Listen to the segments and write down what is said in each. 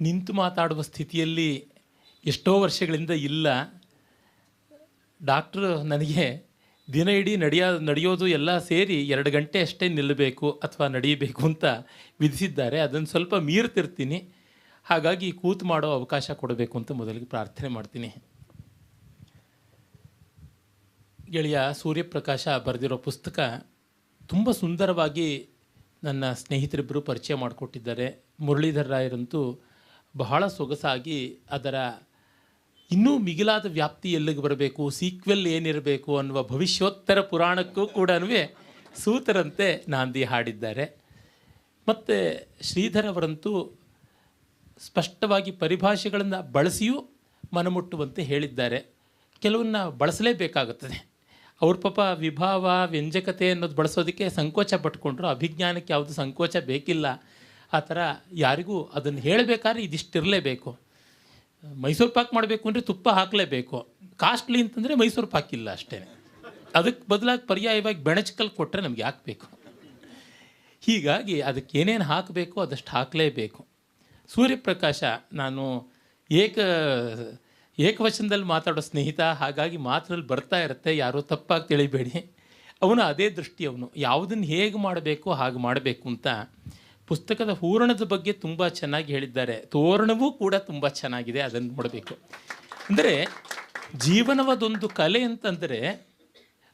ನಿಂತು ಮಾತಾಡುವ ಸ್ಥಿತಿಯಲ್ಲಿ ಎಷ್ಟೋ ವರ್ಷಗಳಿಂದ ಇಲ್ಲ. ಡಾಕ್ಟ್ರು ನನಗೆ ದಿನ ಇಡೀ ನಡೆಯ, ನಡೆಯೋದು ಎಲ್ಲ ಸೇರಿ ಎರಡು ಗಂಟೆ ಅಷ್ಟೇ ನಿಲ್ಲಬೇಕು ಅಥವಾ ನಡೆಯಬೇಕು ಅಂತ ವಿಧಿಸಿದ್ದಾರೆ. ಅದನ್ನು ಸ್ವಲ್ಪ ಮೀರ್ತಿರ್ತೀನಿ. ಹಾಗಾಗಿ ಕೂತು ಮಾಡೋ ಅವಕಾಶ ಕೊಡಬೇಕು ಅಂತ ಮೊದಲಿಗೆ ಪ್ರಾರ್ಥನೆ ಮಾಡ್ತೀನಿ. ಗೆಳೆಯ, ಸೂರ್ಯಪ್ರಕಾಶ ಬರೆದಿರೋ ಪುಸ್ತಕ ತುಂಬ ಸುಂದರವಾಗಿ ನನ್ನ ಸ್ನೇಹಿತರಿಬ್ಬರು ಪರಿಚಯ ಮಾಡಿಕೊಟ್ಟಿದ್ದಾರೆ. ಮುರಳೀಧರ ರಾಯರಂತೂ ಬಹಳ ಸೊಗಸಾಗಿ ಅದರ ಇನ್ನೂ ಮಿಗಿಲಾದ ವ್ಯಾಪ್ತಿ ಎಲ್ಲಿಗೆ ಬರಬೇಕು ಸೀಕ್ವೆಲ್ ಏನಿರಬೇಕು ಅನ್ನುವ ಭವಿಷ್ಯೋತ್ತರ ಪುರಾಣಕ್ಕೂ ಕೂಡ ಸೂತರಂತೆ ನಾಂದಿ ಹಾಡಿದ್ದಾರೆ. ಮತ್ತು ಶ್ರೀಧರ್ ಅವರಂತೂ ಸ್ಪಷ್ಟವಾಗಿ ಪರಿಭಾಷೆಗಳನ್ನು ಬಳಸಿಯೂ ಮನಮುಟ್ಟುವಂತೆ ಹೇಳಿದ್ದಾರೆ. ಕೆಲವನ್ನ ಬಳಸಲೇಬೇಕಾಗುತ್ತದೆ. ಅವ್ರ ಪಾಪ ವಿಭಾವ, ವ್ಯಂಜಕತೆ ಅನ್ನೋದು ಬಳಸೋದಕ್ಕೆ ಸಂಕೋಚ ಪಟ್ಕೊಂಡ್ರು, ಅಭಿಜ್ಞಾನಕ್ಕೆ ಯಾವುದು ಸಂಕೋಚ ಬೇಕಿಲ್ಲ. ಆ ಥರ ಯಾರಿಗೂ ಅದನ್ನು ಹೇಳಬೇಕಾದ್ರೆ ಇದಿಷ್ಟಿರಲೇಬೇಕು. ಮೈಸೂರು ಪಾಕ್ ಮಾಡಬೇಕು ಅಂದರೆ ತುಪ್ಪ ಹಾಕಲೇಬೇಕು. ಕಾಸ್ಟ್ಲಿ ಅಂತಂದರೆ ಮೈಸೂರು ಪಾಕ್ ಇಲ್ಲ ಅಷ್ಟೇ. ಅದಕ್ಕೆ ಬದಲಾಗಿ ಪರ್ಯಾಯವಾಗಿ ಬೆಣಚಕಲ್ ಕೊಟ್ಟರೆ ನಮ್ಗೆ ಹಾಕಬೇಕು ಹೀಗಾಗಿ ಅದಕ್ಕೆ ಏನೇನು ಹಾಕಬೇಕು ಅದಷ್ಟು ಹಾಕಲೇಬೇಕು. ಸೂರ್ಯಪ್ರಕಾಶ ನಾನು ಏಕ, ಏಕವಚನದಲ್ಲಿ ಮಾತಾಡೋ ಸ್ನೇಹಿತ, ಹಾಗಾಗಿ ಮಾತ್ರಲ್ಲಿ ಬರ್ತಾ ಇರುತ್ತೆ, ಯಾರೂ ತಪ್ಪಾಗಿ ತಿಳಿಬೇಡಿ. ಅವನು ಅದೇ ದೃಷ್ಟಿ ಅವನು ಯಾವುದನ್ನು ಹೇಗೆ ಮಾಡಬೇಕು ಹಾಗೆ ಮಾಡಬೇಕು ಅಂತ ಪುಸ್ತಕದ ಹೂರಣದ ಬಗ್ಗೆ ತುಂಬ ಚೆನ್ನಾಗಿ ಹೇಳಿದ್ದಾರೆ. ತೋರಣವೂ ಕೂಡ ತುಂಬ ಚೆನ್ನಾಗಿದೆ, ಅದನ್ನು ನೋಡಬೇಕು. ಅಂದರೆ ಜೀವನವದೊಂದು ಕಲೆ ಅಂತಂದರೆ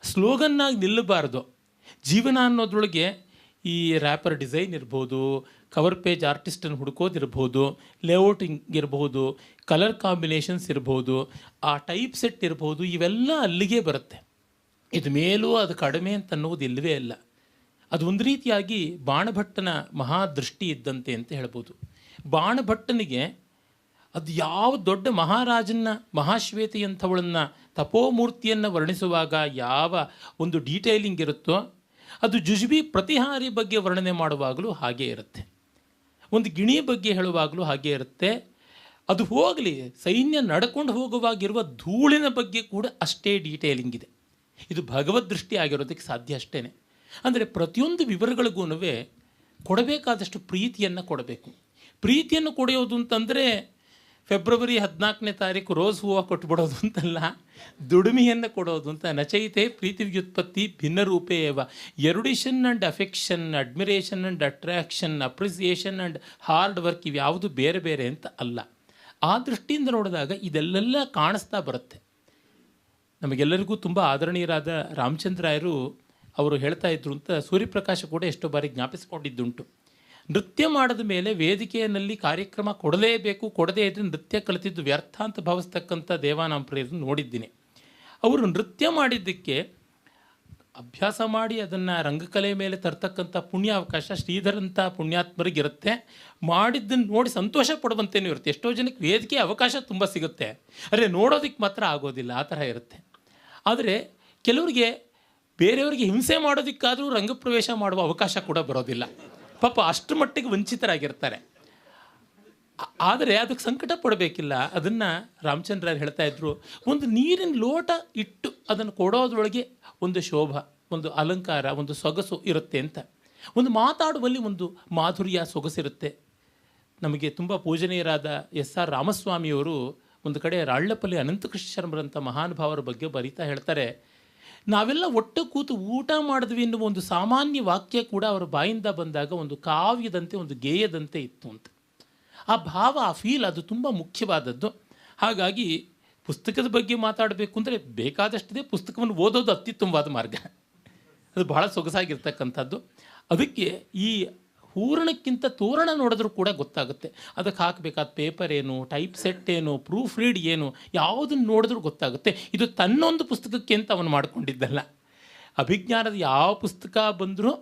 ಸ್ಲೋಗನ್ನಾಗಿ ನಿಲ್ಲಬಾರ್ದು. ಜೀವನ ಅನ್ನೋದ್ರೊಳಗೆ ಈ ರ್ಯಾಪರ್ ಡಿಸೈನ್ ಇರ್ಬೋದು, ಕವರ್ ಪೇಜ್ ಆರ್ಟಿಸ್ಟನ್ನು ಹುಡ್ಕೋದಿರ್ಬೋದು ಲೇಔಟಿಂಗ್ ಇರ್ಬೋದು, ಕಲರ್ ಕಾಂಬಿನೇಷನ್ಸ್ ಇರ್ಬೋದು, ಆ ಟೈಪ್ ಸೆಟ್ ಇರ್ಬೋದು, ಇವೆಲ್ಲ ಅಲ್ಲಿಗೆ ಬರುತ್ತೆ. ಇದು ಮೇಲೂ ಅದು ಕಡಿಮೆ ಅಂತ ಅನ್ನೋದು ಇಲ್ಲವೇ ಇಲ್ಲ. ಅದು ಒಂದು ರೀತಿಯಾಗಿ ಬಾಣಭಟ್ಟನ ಮಹಾದೃಷ್ಟಿ ಇದ್ದಂತೆ ಅಂತ ಹೇಳ್ಬೋದು. ಬಾಣಭಟ್ಟನಿಗೆ ಅದು ಯಾವ ದೊಡ್ಡ ಮಹಾರಾಜನ ಮಹಾಶ್ವೇತೆಯಂಥವಳನ್ನು, ತಪೋಮೂರ್ತಿಯನ್ನು ವರ್ಣಿಸುವಾಗ ಯಾವ ಒಂದು ಡೀಟೇಲಿಂಗ್ ಇರುತ್ತೋ, ಅದು ಜುಜುಬಿ ಪ್ರತಿಹಾರಿ ಬಗ್ಗೆ ವರ್ಣನೆ ಮಾಡುವಾಗಲೂ ಹಾಗೇ ಇರುತ್ತೆ. ಒಂದು ಗಿಣಿ ಬಗ್ಗೆ ಹೇಳುವಾಗಲೂ ಹಾಗೇ ಇರುತ್ತೆ. ಅದು ಹೋಗಲಿ, ಸೈನ್ಯ ನಡ್ಕೊಂಡು ಹೋಗುವಾಗಿರುವ ಧೂಳಿನ ಬಗ್ಗೆ ಕೂಡ ಅಷ್ಟೇ ಡೀಟೇಲಿಂಗ್ ಇದೆ. ಇದು ಭಗವದ್ ದೃಷ್ಟಿ ಆಗಿರೋದಕ್ಕೆ ಸಾಧ್ಯ ಅಷ್ಟೇ ಅಂದರೆ ಪ್ರತಿಯೊಂದು ವಿವರಗಳಿಗೂ ಕೊಡಬೇಕಾದಷ್ಟು ಪ್ರೀತಿಯನ್ನು ಕೊಡಬೇಕು. ಪ್ರೀತಿಯನ್ನು ಕೊಡೆಯೋದು ಅಂತಂದರೆ ಫೆಬ್ರವರಿ ಹದಿನಾಲ್ಕನೇ ತಾರೀಕು ರೋಸ್ ಹೂವು ಕೊಟ್ಬಿಡೋದು ಅಂತಲ್ಲ, ದುಡಿಮೆಯನ್ನು ಕೊಡೋದು ಅಂತ. ನಚೈತೆ ಪ್ರೀತಿ ವ್ಯುತ್ಪತ್ತಿ ಭಿನ್ನ ರೂಪೇ ಏವ. Erudition and affection, admiration and attraction, appreciation and hard work ಇವ್ಯಾವುದು ಬೇರೆ ಬೇರೆ ಅಂತ ಅಲ್ಲ. ಆ ದೃಷ್ಟಿಯಿಂದ ನೋಡಿದಾಗ ಇದೆಲ್ಲೆಲ್ಲ ಕಾಣಿಸ್ತಾ ಬರುತ್ತೆ. ನಮಗೆಲ್ಲರಿಗೂ ತುಂಬ ಆದರಣೀಯರಾದ ರಾಮಚಂದ್ರಾಯರು ಅವರು ಹೇಳ್ತಾ ಇದ್ರು ಅಂತ ಸೂರ್ಯಪ್ರಕಾಶ ಕೂಡ ಎಷ್ಟೋ ಬಾರಿ ಜ್ಞಾಪಿಸಿಕೊಂಡಿದ್ದುಂಟು. ನೃತ್ಯ ಮಾಡಿದ ಮೇಲೆ ವೇದಿಕೆಯಲ್ಲಿ ಕಾರ್ಯಕ್ರಮ ಕೊಡಲೇಬೇಕು ಕೊಡದೇ ಇದ್ದರೆ ನೃತ್ಯ ಕಲಿತಿದ್ದು ವ್ಯರ್ಥ ಅಂತ ಭಾವಿಸ್ತಕ್ಕಂಥ ದೇವಾನಾಂಪ್ರಿಯರನ್ನು ನೋಡಿದ್ದೀನಿ. ಅವರು ನೃತ್ಯ ಮಾಡಿದ್ದಕ್ಕೆ ಅಭ್ಯಾಸ ಮಾಡಿ ಅದನ್ನು ರಂಗಕಲೆ ಮೇಲೆ ತರ್ತಕ್ಕಂಥ ಪುಣ್ಯಾವಕಾಶ ಶ್ರೀಧರಂಥ ಪುಣ್ಯಾತ್ಮರಿಗಿರುತ್ತೆ. ಮಾಡಿದ್ದನ್ನು ನೋಡಿ ಸಂತೋಷ ಪಡುವಂತೇನೂ ಇರುತ್ತೆ. ಎಷ್ಟೋ ಜನಕ್ಕೆ ವೇದಿಕೆ ಅವಕಾಶ ತುಂಬ ಸಿಗುತ್ತೆ. ಅರೆ ನೋಡೋದಕ್ಕೆ ಮಾತ್ರ ಆಗೋದಿಲ್ಲ, ಆ ಥರ ಇರುತ್ತೆ. ಆದರೆ ಕೆಲವರಿಗೆ ಬೇರೆಯವರಿಗೆ ಹಿಂಸೆ ಮಾಡೋದಕ್ಕಾದರೂ ರಂಗಪ್ರವೇಶ ಮಾಡುವ ಅವಕಾಶ ಕೂಡ ಬರೋದಿಲ್ಲ. ಪಾಪ ಅಷ್ಟು ಮಟ್ಟಿಗೆ ವಂಚಿತರಾಗಿರ್ತಾರೆ. ಆದರೆ ಅದಕ್ಕೆ ಸಂಕಟ ಪಡಬೇಕಿಲ್ಲ. ಅದನ್ನು ರಾಮಚಂದ್ರರು ಹೇಳ್ತಾ ಇದ್ರು, ಒಂದು ನೀರಿನ ಲೋಟ ಇಟ್ಟು ಅದನ್ನು ಕೊಡೋದ್ರೊಳಗೆ ಒಂದು ಶೋಭ, ಒಂದು ಅಲಂಕಾರ, ಒಂದು ಸೊಗಸು ಇರುತ್ತೆ ಅಂತ. ಒಂದು ಮಾತಾಡುವಲ್ಲಿ ಒಂದು ಮಾಧುರ್ಯ ಸೊಗಸಿರುತ್ತೆ ನಮಗೆ ತುಂಬ ಪೂಜನೀಯರಾದ ಎಸ್ ಆರ್ ರಾಮಸ್ವಾಮಿಯವರು ಒಂದು ಕಡೆ ರಾಳ್ಳಪಲ್ಲಿ ಅನಂತಕೃಷ್ಣ ಶರ್ಮರಂಥ ಮಹಾನುಭಾವರ ಬಗ್ಗೆ ಬರಿತಾ ಹೇಳ್ತಾರೆ ನಾವೆಲ್ಲ ಒಟ್ಟು ಕೂತು ಊಟ ಮಾಡಿದ್ವಿ ಎನ್ನುವ ಒಂದು ಸಾಮಾನ್ಯ ವಾಕ್ಯ ಕೂಡ ಅವರ ಬಾಯಿಂದ ಬಂದಾಗ ಒಂದು ಕಾವ್ಯದಂತೆ, ಒಂದು ಗೇಯದಂತೆ ಇತ್ತು ಅಂತ. ಆ ಭಾವ, ಆ ಫೀಲ್ ಅದು ತುಂಬ ಮುಖ್ಯವಾದದ್ದು. ಹಾಗಾಗಿ ಪುಸ್ತಕದ ಬಗ್ಗೆ ಮಾತಾಡಬೇಕು ಅಂದರೆ ಬೇಕಾದಷ್ಟಿದೆ. ಪುಸ್ತಕವನ್ನು ಓದೋದು ಅತ್ಯುತ್ತಮವಾದ ಮಾರ್ಗ. ಅದು ಬಹಳ ಸೊಗಸಾಗಿರ್ತಕ್ಕಂಥದ್ದು. ಅದಕ್ಕೆ ಈ ಹೂರಣಕ್ಕಿಂತ ತೋರಣ ನೋಡಿದ್ರೂ ಕೂಡ ಗೊತ್ತಾಗುತ್ತೆ. ಅದಕ್ಕೆ ಹಾಕಬೇಕಾದ ಪೇಪರ್ ಏನು ಟೈಪ್ ಸೆಟ್ ಏನು ಪ್ರೂಫ್ ರೀಡ್ ಏನು, ಯಾವುದನ್ನು ನೋಡಿದ್ರೂ ಗೊತ್ತಾಗುತ್ತೆ. ಇದು ತನ್ನೊಂದು ಪುಸ್ತಕಕ್ಕೆ ಅಂತ ಅವನು ಮಾಡಿಕೊಂಡಿದ್ದಲ್ಲ. ಅಭಿಜ್ಞಾನದ ಯಾವ ಪುಸ್ತಕ ಬಂದರೂ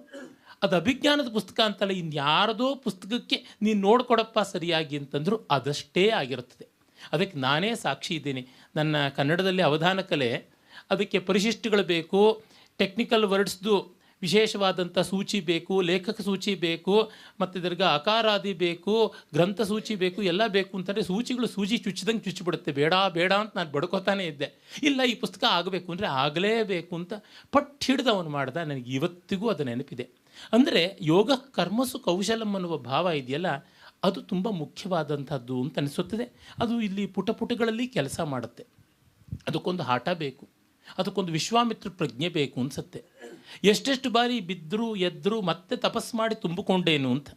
ಅದು ಅಭಿಜ್ಞಾನದ ಪುಸ್ತಕ ಅಂತಲ್ಲ, ಇನ್ಯಾರದೋ ಪುಸ್ತಕಕ್ಕೆ ನೀನು ನೋಡ್ಕೊಡಪ್ಪ ಸರಿಯಾಗಿ ಅಂತಂದರೂ ಅದಷ್ಟೇ ಆಗಿರುತ್ತದೆ. ಅದಕ್ಕೆ ನಾನೇ ಸಾಕ್ಷಿ ಇದ್ದೀನಿ. ನನ್ನ ಕನ್ನಡದಲ್ಲಿ ಅವಧಾನ ಕಲೆ, ಅದಕ್ಕೆ ಪರಿಶಿಷ್ಟಗಳು ಬೇಕು ಟೆಕ್ನಿಕಲ್ ವರ್ಡ್ಸ್ದು ವಿಶೇಷವಾದಂಥ ಸೂಚಿ ಬೇಕು, ಲೇಖಕ ಸೂಚಿ ಬೇಕು, ಮತ್ತು ಇದ್ರಾಗ ಅಕಾರಾದಿ ಬೇಕು, ಗ್ರಂಥ ಸೂಚಿ ಬೇಕು, ಎಲ್ಲ ಬೇಕು ಅಂತಂದರೆ ಸೂಚಿಗಳು ಸೂಜಿ ಚುಚ್ಚಿದಂಗೆ ಚುಚ್ಚಿಬಿಡುತ್ತೆ. ಬೇಡ ಬೇಡ ಅಂತ ನಾನು ಬಡ್ಕೋತಾನೆ ಇದ್ದೆ. ಇಲ್ಲ, ಈ ಪುಸ್ತಕ ಆಗಬೇಕು ಅಂದರೆ ಆಗಲೇಬೇಕು ಅಂತ ಪಟ್ಟು ಹಿಡ್ದು ಅವನು ಮಾಡ್ದ. ನನಗೆ ಇವತ್ತಿಗೂ ಅದು ನೆನಪಿದೆ. ಅಂದರೆ ಯೋಗ ಕರ್ಮಸು ಕೌಶಲಂ ಅನ್ನುವ ಭಾವ ಇದೆಯಲ್ಲ, ಅದು ತುಂಬ ಮುಖ್ಯವಾದಂಥದ್ದು ಅಂತ ಅನಿಸುತ್ತದೆ. ಅದು ಇಲ್ಲಿ ಪುಟ ಪುಟಗಳಲ್ಲಿ ಕೆಲಸ ಮಾಡುತ್ತೆ. ಅದಕ್ಕೊಂದು ಹಾಟ ಬೇಕು. ಅದಕ್ಕೊಂದು ವಿಶ್ವಾಮಿತ್ರ ಪ್ರಜ್ಞೆ ಬೇಕು ಅನಿಸುತ್ತೆ. ಎಷ್ಟೆಷ್ಟು ಬಾರಿ ಬಿದ್ದರು ಎದ್ದರು ಮತ್ತೆ ತಪಸ್ ಮಾಡಿ ತುಂಬಿಕೊಂಡೇನು ಅಂತ.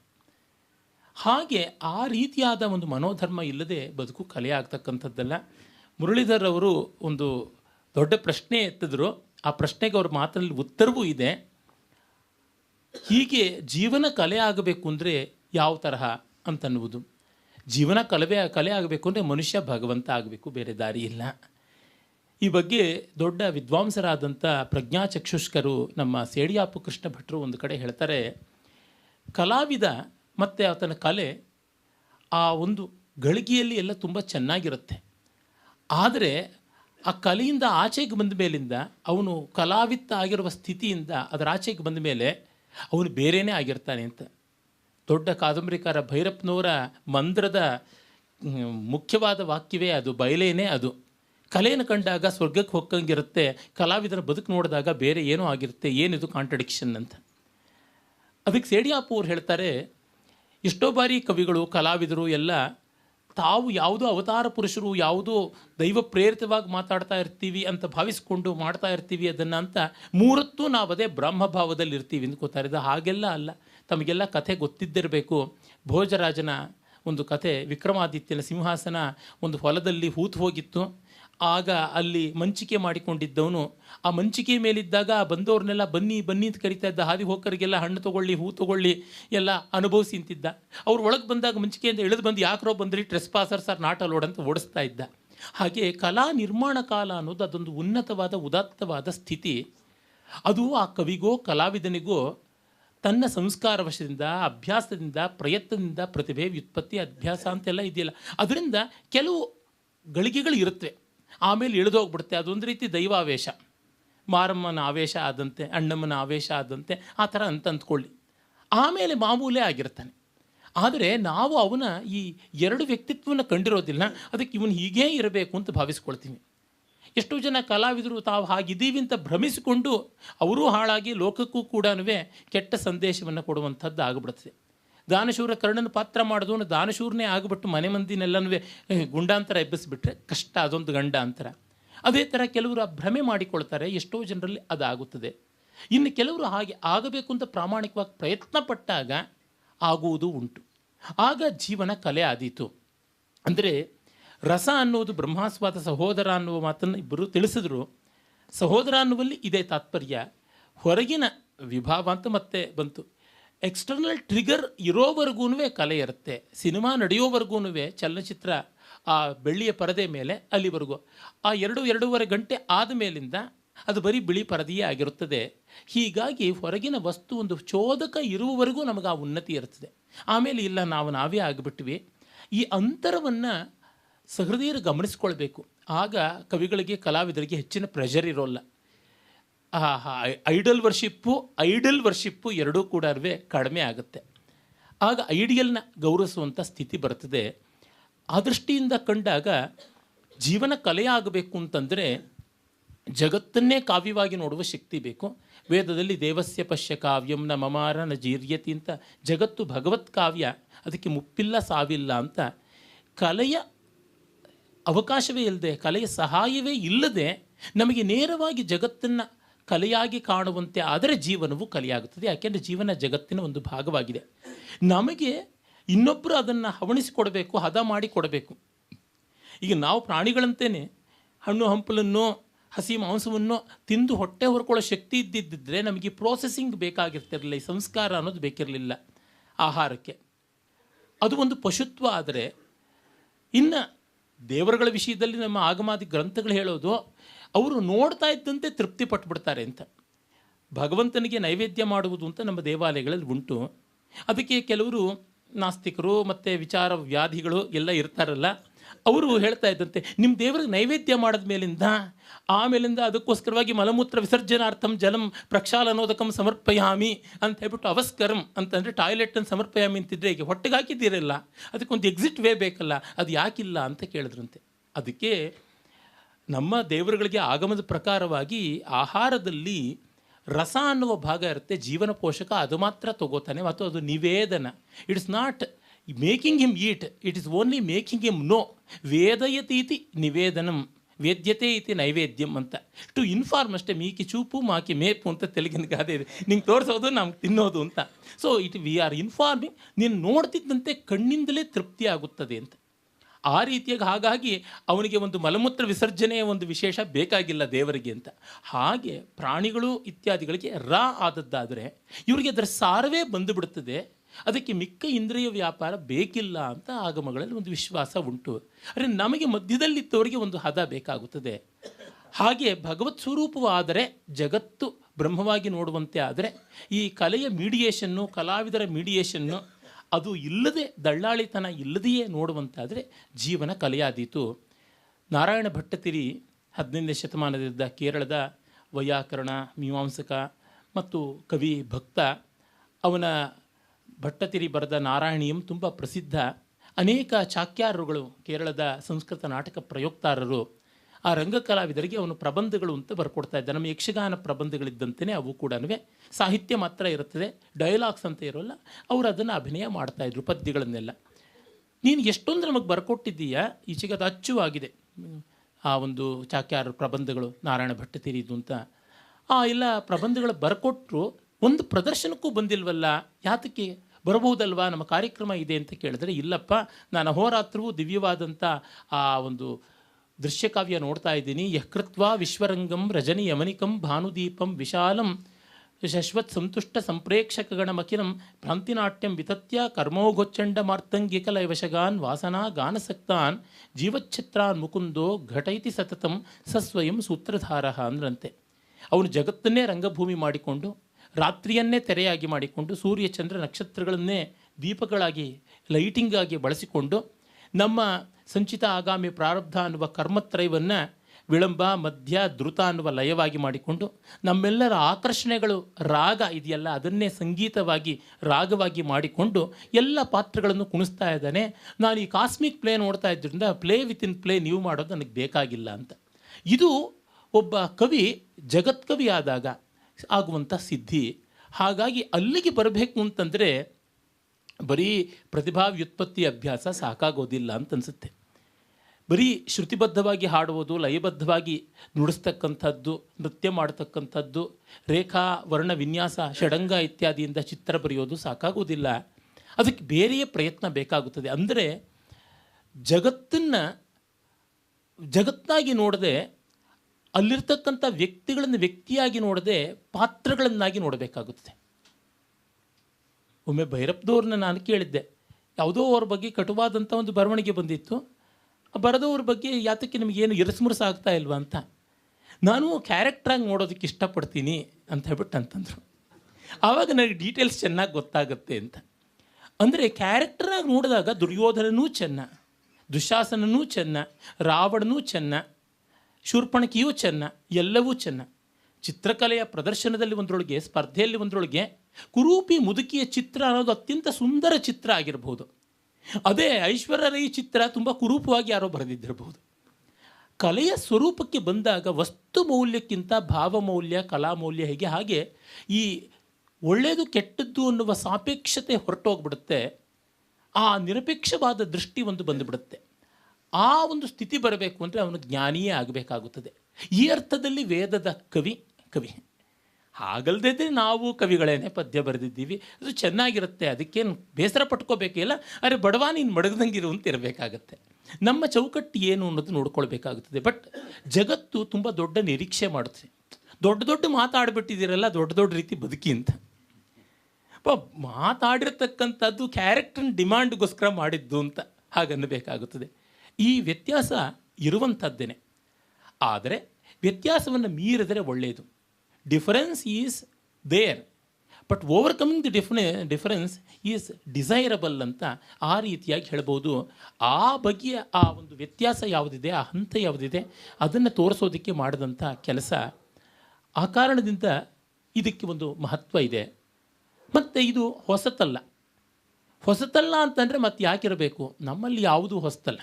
ಹಾಗೆ ಆ ರೀತಿಯಾದ ಒಂದು ಮನೋಧರ್ಮ ಇಲ್ಲದೆ ಬದುಕು ಕಲೆ ಆಗ್ತಕ್ಕಂಥದ್ದಲ್ಲ. ಮುರಳೀಧರ್ ಅವರು ಒಂದು ದೊಡ್ಡ ಪ್ರಶ್ನೆ ಎತ್ತಿದ್ರು. ಆ ಪ್ರಶ್ನೆಗೆ ಅವ್ರ ಮಾತಲ್ಲಿ ಉತ್ತರವೂ ಇದೆ. ಹೀಗೆ ಜೀವನ ಕಲೆ ಆಗಬೇಕು ಅಂದರೆ ಯಾವ ತರಹ ಅಂತನ್ನುವುದು. ಜೀವನ ಕಲವೇ, ಕಲೆ ಆಗಬೇಕು ಅಂದರೆ ಮನುಷ್ಯ ಭಗವಂತ ಆಗಬೇಕು, ಬೇರೆ ದಾರಿ ಇಲ್ಲ. ಈ ಬಗ್ಗೆ ದೊಡ್ಡ ವಿದ್ವಾಂಸರಾದಂಥ ಪ್ರಜ್ಞಾಚಕ್ಷುಷ್ಕರು ನಮ್ಮ ಸೇಡಿಯಾಪು ಕೃಷ್ಣ ಭಟ್ರು ಒಂದು ಕಡೆ ಹೇಳ್ತಾರೆ, ಕಲಾವಿದ ಮತ್ತು ಆತನ ಕಲೆ ಆ ಒಂದು ಗಳಿಗೆಯಲ್ಲಿ ಎಲ್ಲ ತುಂಬ ಚೆನ್ನಾಗಿರುತ್ತೆ. ಆದರೆ ಆ ಕಲೆಯಿಂದ ಆಚೆಗೆ ಬಂದ ಮೇಲಿಂದ ಅವನು ಕಲಾವಿತ್ತ ಆಗಿರುವ ಸ್ಥಿತಿಯಿಂದ ಅದರ ಆಚೆಗೆ ಬಂದ ಮೇಲೆ ಅವನು ಬೇರೆಯೇ ಆಗಿರ್ತಾನೆ ಅಂತ. ದೊಡ್ಡ ಕಾದಂಬರಿಕಾರ ಭೈರಪ್ಪನವರ ಮಂದ್ರದ ಮುಖ್ಯವಾದ ವಾಕ್ಯವೇ ಅದು, ಬಯಲೇನೇ ಅದು. ಕಲೆಯನ್ನು ಕಂಡಾಗ ಸ್ವರ್ಗಕ್ಕೆ ಹೊಕ್ಕಂಗಿರುತ್ತೆ ಕಲಾವಿದರ ಬದುಕು ನೋಡಿದಾಗ ಬೇರೆ ಏನೋ ಆಗಿರುತ್ತೆ ಏನಿದು ಕಾಂಟ್ರಡಿಕ್ಷನ್ ಅಂತ. ಅದಕ್ಕೆ ಸೇಡಿಯಾಪು ಅವ್ರು ಹೇಳ್ತಾರೆ, ಎಷ್ಟೋ ಬಾರಿ ಕವಿಗಳು, ಕಲಾವಿದರು ಎಲ್ಲ ತಾವು ಯಾವುದೋ ಅವತಾರ ಪುರುಷರು, ಯಾವುದೋ ದೈವ ಪ್ರೇರಿತವಾಗಿ ಮಾತಾಡ್ತಾ ಇರ್ತೀವಿ ಅಂತ ಭಾವಿಸ್ಕೊಂಡು ಮಾಡ್ತಾ ಇರ್ತೀವಿ ಅದನ್ನು ಅಂತ ಮೂರತ್ತೂ ನಾವು ಅದೇ ಬ್ರಹ್ಮಭಾವದಲ್ಲಿ ಇರ್ತೀವಿ ಅಂದ್ಕೋತಾರೆ ಇದು ಹಾಗೆಲ್ಲ ಅಲ್ಲ. ತಮಗೆಲ್ಲ ಕಥೆ ಗೊತ್ತಿದ್ದಿರಬೇಕು. ಭೋಜರಾಜನ ಒಂದು ಕಥೆ, ವಿಕ್ರಮಾದಿತ್ಯನ ಸಿಂಹಾಸನ ಒಂದು ಹೊಲದಲ್ಲಿ ಹೂತು ಹೋಗಿತ್ತು. ಆಗ ಅಲ್ಲಿ ಮಂಚಿಕೆ ಮಾಡಿಕೊಂಡಿದ್ದವನು. ಆ ಮಂಚಿಕೆ ಮೇಲಿದ್ದಾಗ ಬಂದವ್ರನ್ನೆಲ್ಲ ಬನ್ನಿ ಬನ್ನಿ ಅಂತ ಕರಿತಾ ಇದ್ದ. ಹಾದಿ ಹೋಕರಿಗೆಲ್ಲ ಹಣ್ಣು ತಗೊಳ್ಳಿ, ಹೂ ತೊಗೊಳ್ಳಿ ಎಲ್ಲ ಅನುಭವಿಸಿ ಅಂತಿದ್ದ. ಅವ್ರು ಒಳಗೆ ಬಂದಾಗ ಮಂಚಿಕೆಯಿಂದ ಇಳಿದು ಬಂದು ಯಾಕ್ರೋ ಬಂದ್ರಿ ಟ್ರೆಸ್ ಪಾಸರ್ ಸರ್, ನಾಟ ಲೋಡ್ ಅಂತ ಓಡಿಸ್ತಾ ಇದ್ದ. ಹಾಗೆ ಕಲಾ ನಿರ್ಮಾಣ ಕಾಲ ಅನ್ನೋದು ಅದೊಂದು ಉನ್ನತವಾದ, ಉದಾತ್ತವಾದ ಸ್ಥಿತಿ. ಅದು ಆ ಕವಿಗೋ, ಕಲಾವಿದನಿಗೋ ತನ್ನ ಸಂಸ್ಕಾರ ವಶದಿಂದ, ಅಭ್ಯಾಸದಿಂದ, ಪ್ರಯತ್ನದಿಂದ ಪ್ರತಿಭೆ ವ್ಯುತ್ಪತ್ತಿ, ಅಭ್ಯಾಸ ಅಂತೆಲ್ಲ ಇದೆಯಲ್ಲ. ಅದರಿಂದ ಕೆಲವು ಗಳಿಗೆಗಳು ಇರುತ್ತವೆ. ಆಮೇಲೆ ಇಳಿದೋಗ್ಬಿಡುತ್ತೆ ಅದೊಂದು ರೀತಿ ದೈವಾವೇಶ. ಮಾರಮ್ಮನ ಆವೇಶ ಆದಂತೆ, ಅಣ್ಣಮ್ಮನ ಆವೇಶ ಆದಂತೆ ಆ ಥರ ಅಂತ ಅಂದ್ಕೊಳ್ಳಿ ಆಮೇಲೆ ಮಾಮೂಲೇ ಆಗಿರ್ತಾನೆ. ಆದರೆ ನಾವು ಅವನ ಈ ಎರಡು ವ್ಯಕ್ತಿತ್ವನ ಕಂಡಿರೋದಿಲ್ಲ. ಅದಕ್ಕೆ ಇವನು ಹೀಗೇ ಇರಬೇಕು ಅಂತ ಭಾವಿಸ್ಕೊಳ್ತೀವಿ. ಎಷ್ಟೋ ಜನ ಕಲಾವಿದರು ತಾವು ಹಾಗಿದ್ದೀವಿ ಅಂತ ಭ್ರಮಿಸಿಕೊಂಡು ಅವರೂ ಹಾಳಾಗಿ ಲೋಕಕ್ಕೂ ಕೂಡ ಕೆಟ್ಟ ಸಂದೇಶವನ್ನು ಕೊಡುವಂಥದ್ದು ಆಗಿಬಿಡುತ್ತದೆ ದಾನಶೂರ ಕರ್ಣನ ಪಾತ್ರ ಮಾಡಿದವನು ದಾನಶೂರನೇ ಆಗಿಬಿಟ್ಟು ಮನೆ ಮಂದಿನೆಲ್ಲನೂ ಗುಂಡಾಂತರ ಎಬ್ಬಿಸಿಬಿಟ್ರೆ ಕಷ್ಟ, ಅದೊಂದು ಗಂಡಾಂತರ ಅದೇ ಥರ ಕೆಲವರು ಆ ಭ್ರಮೆ ಮಾಡಿಕೊಳ್ತಾರೆ, ಎಷ್ಟೋ ಜನರಲ್ಲಿ ಅದಾಗುತ್ತದೆ. ಇನ್ನು ಕೆಲವರು ಹಾಗೆ ಆಗಬೇಕು ಅಂತ ಪ್ರಾಮಾಣಿಕವಾಗಿ ಪ್ರಯತ್ನ ಪಟ್ಟಾಗ ಆಗುವುದು ಉಂಟು. ಆಗ ಜೀವನ ಕಲೆ ಆದೀತು. ಅಂದರೆ ರಸ ಅನ್ನೋದು ಬ್ರಹ್ಮಾಸ್ವಾದ ಸಹೋದರ ಅನ್ನುವ ಮಾತನ್ನು ಇಬ್ಬರು ತಿಳಿಸಿದ್ರು. ಸಹೋದರ ಅನ್ನುವಲ್ಲಿ ಇದೇ ತಾತ್ಪರ್ಯ. ಹೊರಗಿನ ವಿಭಾವ ಅಂತ ಮತ್ತೆ ಬಂತು. ಎಕ್ಸ್ಟರ್ನಲ್ ಟ್ರಿಗರ್ ಇರೋವರೆಗೂ ಕಲೆ ಇರುತ್ತೆ. ಸಿನಿಮಾ ನಡೆಯೋವರೆಗೂ ಚಲನಚಿತ್ರ ಆ ಬೆಳ್ಳಿಯ ಪರದೆ ಮೇಲೆ ಅಲ್ಲಿವರೆಗೂ. ಆ ಎರಡು ಎರಡೂವರೆ ಗಂಟೆ ಆದ ಮೇಲಿಂದ ಅದು ಬರೀ ಬಿಳಿ ಪರದೆಯೇ ಆಗಿರುತ್ತದೆ. ಹೀಗಾಗಿ ಹೊರಗಿನ ವಸ್ತು ಒಂದು ಚೋದಕ ಇರುವವರೆಗೂ ನಮಗೆ ಆ ಉನ್ನತಿ ಇರ್ತದೆ. ಆಮೇಲೆ ಇಲ್ಲ, ನಾವು ನಾವೇ ಆಗಿಬಿಟ್ವಿ. ಈ ಅಂತರವನ್ನು ಸಹೃದಯರು ಗಮನಿಸ್ಕೊಳ್ಬೇಕು. ಆಗ ಕವಿಗಳಿಗೆ, ಕಲಾವಿದರಿಗೆ ಹೆಚ್ಚಿನ ಪ್ರೆಷರ್ ಇರೋಲ್ಲ. ಐಡಲ್ ವರ್ಷಿಪ್ಪು ಐಡಲ್ ವರ್ಷಿಪ್ಪು ಎರಡೂ ಕೂಡ ಕಡಿಮೆ ಆಗುತ್ತೆ. ಆಗ ಐಡಿಯಲ್ನ ಗೌರವಿಸುವಂಥ ಸ್ಥಿತಿ ಬರ್ತದೆ. ಆ ದೃಷ್ಟಿಯಿಂದ ಕಂಡಾಗ ಜೀವನ ಕಲೆ ಆಗಬೇಕು ಅಂತಂದರೆ ಜಗತ್ತನ್ನೇ ಕಾವ್ಯವಾಗಿ ನೋಡುವ ಶಕ್ತಿ ಬೇಕು. ವೇದದಲ್ಲಿ ದೇವಸ್ಯ ಪಶ್ಯ ಕಾವ್ಯಂ ನ ಮಮಾರ ನ ಜೀರ್ಯತಿ ಅಂತ ಜಗತ್ತು ಭಗವತ್ ಕಾವ್ಯ, ಅದಕ್ಕೆ ಮುಪ್ಪಿಲ್ಲ ಸಾವಿಲ್ಲ ಅಂತ ಕಲೆಯ ಅವಕಾಶವೇ ಇಲ್ಲದೆ ಕಲೆಯ ಸಹಾಯವೇ ಇಲ್ಲದೆ ನಮಗೆ ನೇರವಾಗಿ ಜಗತ್ತನ್ನು ಕಲೆಯಾಗಿ ಕಾಣುವಂತೆ ಆದರೆ ಜೀವನವು ಕಲೆಯಾಗುತ್ತದೆ. ಯಾಕೆಂದರೆ ಜೀವನ ಜಗತ್ತಿನ ಒಂದು ಭಾಗವಾಗಿದೆ. ನಮಗೆ ಇನ್ನೊಬ್ಬರು ಅದನ್ನು ಹವಣಿಸಿಕೊಡಬೇಕು, ಹದ ಮಾಡಿ ಕೊಡಬೇಕು ಈಗ ನಾವು ಪ್ರಾಣಿಗಳಂತೇನೆ ಹಣ್ಣು ಹಂಪಲನ್ನು, ಹಸಿ ಮಾಂಸವನ್ನು ತಿಂದು ಹೊಟ್ಟೆ ಹೊರ್ಕೊಳ್ಳೋ ಶಕ್ತಿ ಇದ್ದಿದ್ದರೆ ನಮಗೆ ಪ್ರೋಸೆಸಿಂಗ್ ಬೇಕಾಗಿರ್ತಿರಲಿಲ್ಲ, ಈ ಸಂಸ್ಕಾರ ಅನ್ನೋದು ಬೇಕಿರಲಿಲ್ಲ ಆಹಾರಕ್ಕೆ. ಅದು ಒಂದು ಪಶುತ್ವ ಆದರೆ ಇನ್ನು ದೇವರುಗಳ ವಿಷಯದಲ್ಲಿ ನಮ್ಮ ಆಗಮಾದಿ ಗ್ರಂಥಗಳು ಹೇಳೋದು ಅವರು ನೋಡ್ತಾ ಇದ್ದಂತೆ ತೃಪ್ತಿ ಪಟ್ಬಿಡ್ತಾರೆ ಅಂತ. ಭಗವಂತನಿಗೆ ನೈವೇದ್ಯ ಮಾಡುವುದು ಅಂತ ನಮ್ಮ ದೇವಾಲಯಗಳಲ್ಲಿ ಉಂಟು. ಅದಕ್ಕೆ ಕೆಲವರು ನಾಸ್ತಿಕರು ಮತ್ತು ವಿಚಾರ ವ್ಯಾಧಿಗಳು ಎಲ್ಲ ಇರ್ತಾರಲ್ಲ, ಅವರು ಹೇಳ್ತಾ ಇದ್ದಂತೆ ನಿಮ್ಮ ದೇವರಿಗೆ ನೈವೇದ್ಯ ಮಾಡಿದ ಮೇಲಿಂದ, ಆಮೇಲಿಂದ ಅದಕ್ಕೋಸ್ಕರವಾಗಿ ಮಲಮೂತ್ರ ವಿಸರ್ಜನಾರ್ಥಂ ಜಲಂ ಪ್ರಕ್ಷಾಲನೋದಕಂ ಸಮರ್ಪಯಾಮಿ ಅಂತ ಹೇಳ್ಬಿಟ್ಟು ಅವಸ್ಕರಂ ಅಂತಂದರೆ ಟಾಯ್ಲೆಟನ್ನು ಸಮರ್ಪಯಾಮಿ ಅಂತಿದ್ರೆ ಈಗ ಹೊಟ್ಟೆಗೆ ಹಾಕಿದ್ದೀರಲ್ಲ, ಅದಕ್ಕೊಂದು ಎಕ್ಸಿಟ್ ವೇ ಬೇಕಲ್ಲ, ಅದು ಯಾಕಿಲ್ಲ ಅಂತ ಕೇಳಿದ್ರಂತೆ. ಅದಕ್ಕೆ ನಮ್ಮ ದೇವರುಗಳಿಗೆ ಆಗಮದ ಪ್ರಕಾರವಾಗಿ ಆಹಾರದಲ್ಲಿ ರಸ ಅನ್ನುವ ಭಾಗ ಇರುತ್ತೆ, ಜೀವನ ಪೋಷಕ, ಅದು ಮಾತ್ರ ತಗೋತಾನೆ, ಮತ್ತು ಅದು ನಿವೇದನ. It's not making him eat it is only making him know ವೇದಯತೀತಿ ನಿವೇದನಂ, ವೇದ್ಯತೆ ಇತಿ ನೈವೇದ್ಯಂ ಅಂತ. ಟು ಇನ್ಫಾರ್ಮ್ ಅಷ್ಟೇ, ಮೀಕಿ ಚೂಪು, ಮಾಕಿ ಮೇಪು ಅಂತ ತೆಲುಗಿನ ಗಾದೆ ಇದೆ. ನಿಂಗೆ ತೋರಿಸೋದು, ನಮ್ಗೆ ತಿನ್ನೋದು ಅಂತ. So it we are informing ನೀನು ನೋಡ್ತಿದ್ದಂತೆ ಕಣ್ಣಿಂದಲೇ ತೃಪ್ತಿ ಆಗುತ್ತದೆ ಅಂತ. ಆ ರೀತಿಯಾಗಿ ಹಾಗಾಗಿ ಅವನಿಗೆ ಒಂದು ಮಲಮೂತ್ರ ವಿಸರ್ಜನೆಯ ಒಂದು ವಿಶೇಷ ಬೇಕಾಗಿಲ್ಲ ದೇವರಿಗೆ ಅಂತ. ಹಾಗೆ ಪ್ರಾಣಿಗಳು ಇತ್ಯಾದಿಗಳಿಗೆ ರ ಆದದ್ದಾದರೆ ಇವರಿಗೆ ಅದರ ಸಾರವೇ ಬಂದುಬಿಡುತ್ತದೆ. ಅದಕ್ಕೆ ಮಿಕ್ಕ ಇಂದ್ರಿಯ ವ್ಯಾಪಾರ ಬೇಕಿಲ್ಲ ಅಂತ ಆಗಮಗಳಲ್ಲಿ ಒಂದು ವಿಶ್ವಾಸ ಉಂಟು. ಅಂದರೆ ನಮಗೆ ಮಧ್ಯದಲ್ಲಿದ್ದವರಿಗೆ ಒಂದು ಹದ ಬೇಕಾಗುತ್ತದೆ. ಹಾಗೆ ಭಗವತ್ ಸ್ವರೂಪವಾದರೆ ಜಗತ್ತು ಬ್ರಹ್ಮವಾಗಿ ನೋಡುವಂತೆ ಆದರೆ ಈ ಕಲೆಯ ಮೀಡಿಯೇಷನ್ನು ಕಲಾವಿದರ ಮೀಡಿಯೇಷನ್ನು ಅದು ಇಲ್ಲದೆ ದಳ್ಳಾಳಿತನ ಇಲ್ಲದೆಯೇ ನೋಡುವಂತಾದರೆ ಜೀವನ ಕಲೆಯಾದೀತು. ನಾರಾಯಣ ಭಟ್ಟತಿರಿ ಹದಿನೈದನೇ ಶತಮಾನದಿದ್ದ ಕೇರಳದ ವೈಯಾಕರಣ, ಮೀಮಾಂಸಕ ಮತ್ತು ಕವಿ ಭಕ್ತ. ಅವನ ಭಟ್ಟತಿರಿ ಬರೆದ ನಾರಾಯಣೀಯಂ ತುಂಬ ಪ್ರಸಿದ್ಧ. ಅನೇಕ ಚಾಕ್ಯಾರರುಗಳು ಕೇರಳದ ಸಂಸ್ಕೃತ ನಾಟಕ ಪ್ರಯೋಕ್ತಾರರು. ಆ ರಂಗ ಕಲಾವಿದರಿಗೆ ಅವನು ಪ್ರಬಂಧಗಳು ಅಂತ ಬರ್ಕೊಡ್ತಾ ಇದ್ದ ನಮ್ಮ ಯಕ್ಷಗಾನ ಪ್ರಬಂಧಗಳಿದ್ದಂತೆಯೇ ಅವು ಕೂಡ ಸಾಹಿತ್ಯ ಮಾತ್ರ ಇರುತ್ತದೆ. ಡೈಲಾಗ್ಸ್ ಅಂತ ಇರೋಲ್ಲ. ಅವರು ಅದನ್ನು ಅಭಿನಯ ಮಾಡ್ತಾ ಇದ್ರು ಪದ್ಯಗಳನ್ನೆಲ್ಲ. ನೀನು ಎಷ್ಟೊಂದು ನಮಗೆ ಬರ್ಕೊಟ್ಟಿದ್ದೀಯಾ? ಈಚೆಗೆ ಅದು ಅಚ್ಚುವಾಗಿದೆ. ಆ ಒಂದು ಚಾಕ್ಯಾರ ಪ್ರಬಂಧಗಳು, ನಾರಾಯಣ ಭಟ್ಟ ತೀರಿದ್ದು ಅಂತ. ಆ ಎಲ್ಲ ಪ್ರಬಂಧಗಳು ಬರ್ಕೊಟ್ರು ಒಂದು ಪ್ರದರ್ಶನಕ್ಕೂ ಬಂದಿಲ್ವಲ್ಲ? ಯಾತಕ್ಕೆ? ಬರಬಹುದಲ್ವಾ? ನಮ್ಮ ಕಾರ್ಯಕ್ರಮ ಇದೆ ಅಂತ ಕೇಳಿದ್ರೆ, ಇಲ್ಲಪ್ಪ, ನಾನು ಅಹೋರಾತ್ರವೂ ದಿವ್ಯವಾದಂಥ ಆ ಒಂದು ದೃಶ್ಯಕಾವ್ಯ ನೋಡ್ತಾ ಇದ್ದೀನಿ. ಯಕೃತ್ವ ವಿಶ್ವರಂಗಂ ರಜನಿ ಯಮನಿಕಂ ಭಾನುದೀಪಂ ವಿಶಾಲಂ ಶಶ್ವತ್ ಸಂತುಷ್ಟ ಸಂಪ್ರೇಕ್ಷಕಗಣಮಖಿಲಂ ಭ್ರಾಂತಿನಾಟ್ಯಂ ವಿತತ್ಯ ಕರ್ಮೋಘೋಚ್ಚಂಡ ಮಾರ್ತಂಗಿಕಲೈವಶಗಾನ್ ವಾಸನಾ ಗಾನಸಕ್ತಾನ್ ಜೀವಚ್ಛತ್ರಾನ್ ಮುಕುಂದೋ ಘಟೈತಿ ಸತತಂ ಸಸ್ವಯಂ ಸೂತ್ರಧಾರ ಅಂದ್ರಂತೆ. ಅವನು ಜಗತ್ತನ್ನೇ ರಂಗಭೂಮಿ ಮಾಡಿಕೊಂಡು, ರಾತ್ರಿಯನ್ನೇ ತೆರೆಯಾಗಿ ಮಾಡಿಕೊಂಡು ಸೂರ್ಯ ಚಂದ್ರ ನಕ್ಷತ್ರಗಳನ್ನೇ ದೀಪಗಳಾಗಿ, ಲೈಟಿಂಗ್ ಆಗಿ ಬಳಸಿಕೊಂಡು, ನಮ್ಮ ಸಂಚಿತ ಆಗಾಮಿ ಪ್ರಾರಬ್ಧ ಅನ್ನುವ ಕರ್ಮತ್ರಯವನ್ನು ವಿಳಂಬ ಮಧ್ಯ ದ್ರುತ ಅನ್ನುವ ಲಯವಾಗಿ ಮಾಡಿಕೊಂಡು ನಮ್ಮೆಲ್ಲರ ಆಕರ್ಷಣೆಗಳು ರಾಗ ಇದೆಯಲ್ಲ, ಅದನ್ನೇ ಸಂಗೀತವಾಗಿ, ರಾಗವಾಗಿ ಮಾಡಿಕೊಂಡು ಎಲ್ಲ ಪಾತ್ರಗಳನ್ನು ಕುಣಿಸ್ತಾ ಇದ್ದಾನೆ. ನಾನು ಈ ಕಾಸ್ಮಿಕ್ ಪ್ಲೇ ನೋಡ್ತಾ ಇದ್ದರಿಂದ ಪ್ಲೇ ವಿತ್ ಇನ್ ಪ್ಲೇ ನೀವು ಮಾಡೋದು ನನಗೆ ಬೇಕಾಗಿಲ್ಲ ಅಂತ. ಇದು ಒಬ್ಬ ಕವಿ, ಜಗತ್ಕವಿ ಆದಾಗ ಆಗುವಂಥ ಸಿದ್ಧಿ. ಹಾಗಾಗಿ ಅಲ್ಲಿಗೆ ಬರಬೇಕು ಅಂತಂದರೆ ಬರೀ ಪ್ರತಿಭಾ ವ್ಯುತ್ಪತ್ತಿ ಅಭ್ಯಾಸ ಸಾಕಾಗೋದಿಲ್ಲ ಅಂತ ಅನಿಸುತ್ತೆ. ಬರೀ ಶ್ರುತಿಬದ್ಧವಾಗಿ ಹಾಡುವುದು, ಲಯಬದ್ಧವಾಗಿ ನುಡಿಸ್ತಕ್ಕಂಥದ್ದು, ನೃತ್ಯ ಮಾಡತಕ್ಕಂಥದ್ದು, ರೇಖಾ, ವರ್ಣ ವಿನ್ಯಾಸ, ಷಡಂಗ ಇತ್ಯಾದಿಯಿಂದ ಚಿತ್ರ ಬರೆಯೋದು ಸಾಕಾಗೋದಿಲ್ಲ. ಅದಕ್ಕೆ ಬೇರೆಯೇ ಪ್ರಯತ್ನ ಬೇಕಾಗುತ್ತದೆ. ಅಂದರೆ ಜಗತ್ತನ್ನು ಜಗತ್ತಾಗಿ ನೋಡದೆ ಅಲ್ಲಿರ್ತಕ್ಕಂಥ ವ್ಯಕ್ತಿಗಳನ್ನು ವ್ಯಕ್ತಿಯಾಗಿ ನೋಡದೆ ಪಾತ್ರಗಳನ್ನಾಗಿ ನೋಡಬೇಕಾಗುತ್ತದೆ. ಒಮ್ಮೆ ಭೈರಪ್ಪದವ್ರನ್ನ ನಾನು ಕೇಳಿದ್ದೆ. ಯಾವುದೋ ಅವ್ರ ಬಗ್ಗೆ ಕಟುವಾದಂಥ ಒಂದು ಬರವಣಿಗೆ ಬಂದಿತ್ತು. ಬರೆದವ್ರ ಬಗ್ಗೆ ಯಾತಕ್ಕೆ ನಿಮಗೇನು ಇರಸ್ಮುರ್ಸ ಆಗ್ತಾ ಇಲ್ವಾ ಅಂತ. ನಾನು ಕ್ಯಾರೆಕ್ಟ್ರಾಗಿ ನೋಡೋದಕ್ಕೆ ಇಷ್ಟಪಡ್ತೀನಿ ಅಂತ ಹೇಳ್ಬಿಟ್ಟು ಅಂತಂದರು ಆವಾಗ ನನಗೆ ಡೀಟೇಲ್ಸ್ ಚೆನ್ನಾಗಿ ಗೊತ್ತಾಗುತ್ತೆ ಅಂತ. ಅಂದರೆ ಕ್ಯಾರೆಕ್ಟ್ರಾಗಿ ನೋಡಿದಾಗ ದುರ್ಯೋಧನನೂ ಚೆನ್ನ, ದುಶಾಸನನೂ ಚೆನ್ನ, ರಾವಣನೂ ಚೆನ್ನ, ಶೂರ್ಪಣಕಿಯೂ ಚೆನ್ನ, ಎಲ್ಲವೂ ಚೆನ್ನ. ಚಿತ್ರಕಲೆಯ ಪ್ರದರ್ಶನದಲ್ಲಿ ಒಂದರೊಳಗೆ, ಸ್ಪರ್ಧೆಯಲ್ಲಿ ಒಂದರೊಳಗೆ ಕುರೂಪಿ ಮುದುಕಿಯ ಚಿತ್ರ ಅನ್ನೋದು ಅತ್ಯಂತ ಸುಂದರ ಚಿತ್ರ ಆಗಿರಬಹುದು. ಅದೇ ಐಶ್ವರ್ಯ ಈ ಚಿತ್ರ ತುಂಬ ಕುರೂಪವಾಗಿ ಯಾರೋ ಬರೆದಿದ್ದಿರಬಹುದು. ಕಲೆಯ ಸ್ವರೂಪಕ್ಕೆ ಬಂದಾಗ ವಸ್ತು ಮೌಲ್ಯಕ್ಕಿಂತ ಭಾವಮೌಲ್ಯ ಕಲಾಮೌಲ್ಯ ಹೇಗೆ ಹಾಗೆ ಈ ಒಳ್ಳೆಯದು ಕೆಟ್ಟದ್ದು ಅನ್ನುವ ಸಾಪೇಕ್ಷತೆ ಹೊರಟೋಗ್ಬಿಡುತ್ತೆ. ಆ ನಿರಪೇಕ್ಷವಾದ ದೃಷ್ಟಿ ಒಂದು ಬಂದುಬಿಡುತ್ತೆ. ಆ ಒಂದು ಸ್ಥಿತಿ ಬರಬೇಕು ಅಂದರೆ ಅವನು ಜ್ಞಾನಿಯೇ ಆಗಬೇಕಾಗುತ್ತದೆ. ಈ ಅರ್ಥದಲ್ಲಿ ವೇದದ ಕವಿ ಕವಿ. ಹಾಗಲ್ದೇ ನಾವು ಕವಿಗಳೇನೆ ಪದ್ಯ ಬರೆದಿದ್ದೀವಿ. ಅದು ಚೆನ್ನಾಗಿರುತ್ತೆ. ಅದಕ್ಕೇನು ಬೇಸರ ಪಟ್ಕೋಬೇಕಿಲ್ಲ ಅರೆ ಬಡವ ನೀನು ಮಡಗ್ದಂಗಿರು ಅಂತ ಇರಬೇಕಾಗತ್ತೆ. ನಮ್ಮ ಚೌಕಟ್ಟು ಏನು ಅನ್ನೋದು ನೋಡ್ಕೊಳ್ಬೇಕಾಗುತ್ತದೆ. ಬಟ್ ಜಗತ್ತು ತುಂಬ ದೊಡ್ಡ ನಿರೀಕ್ಷೆ ಮಾಡುತ್ತೆ. ದೊಡ್ಡ ದೊಡ್ಡ ಮಾತಾಡ್ಬಿಟ್ಟಿದ್ದೀರಲ್ಲ, ದೊಡ್ಡ ದೊಡ್ಡ ರೀತಿ ಬದುಕಿ ಅಂತ. ಮಾತಾಡಿರ್ತಕ್ಕಂಥದ್ದು ಕ್ಯಾರೆಕ್ಟರ್ನ ಡಿಮ್ಯಾಂಡ್ಗೋಸ್ಕರ ಮಾಡಿದ್ದು ಅಂತ ಹಾಗನ್ನಬೇಕಾಗುತ್ತದೆ ಈ ವ್ಯತ್ಯಾಸ ಇರುವಂಥದ್ದೇನೆ. ಆದರೆ ವ್ಯತ್ಯಾಸವನ್ನು ಮೀರಿದರೆ ಒಳ್ಳೆಯದು difference is there but overcoming the diff difference is desirable ಅಂತ ಆ ರೀತಿಯಾಗಿ ಹೇಳ್ಬೋದು. ಆ ಬಗೆಯ ಆ ಒಂದು ವ್ಯತ್ಯಾಸ ಯಾವುದಿದೆ, ಆ ಹಂತ ಯಾವುದಿದೆ, ಅದನ್ನು ತೋರಿಸೋದಕ್ಕೆ ಮಾಡಿದಂಥ ಕೆಲಸ ಆ ಕಾರಣದಿಂದ ಇದಕ್ಕೆ ಒಂದು ಮಹತ್ವ ಇದೆ. ಮತ್ತು ಇದು ಹೊಸತಲ್ಲ. ಹೊಸತಲ್ಲ ಅಂತಂದರೆ ಮತ್ತೆ ಯಾಕಿರಬೇಕು ನಮ್ಮಲ್ಲಿ ಯಾವುದೂ ಹೊಸತಲ್ಲ?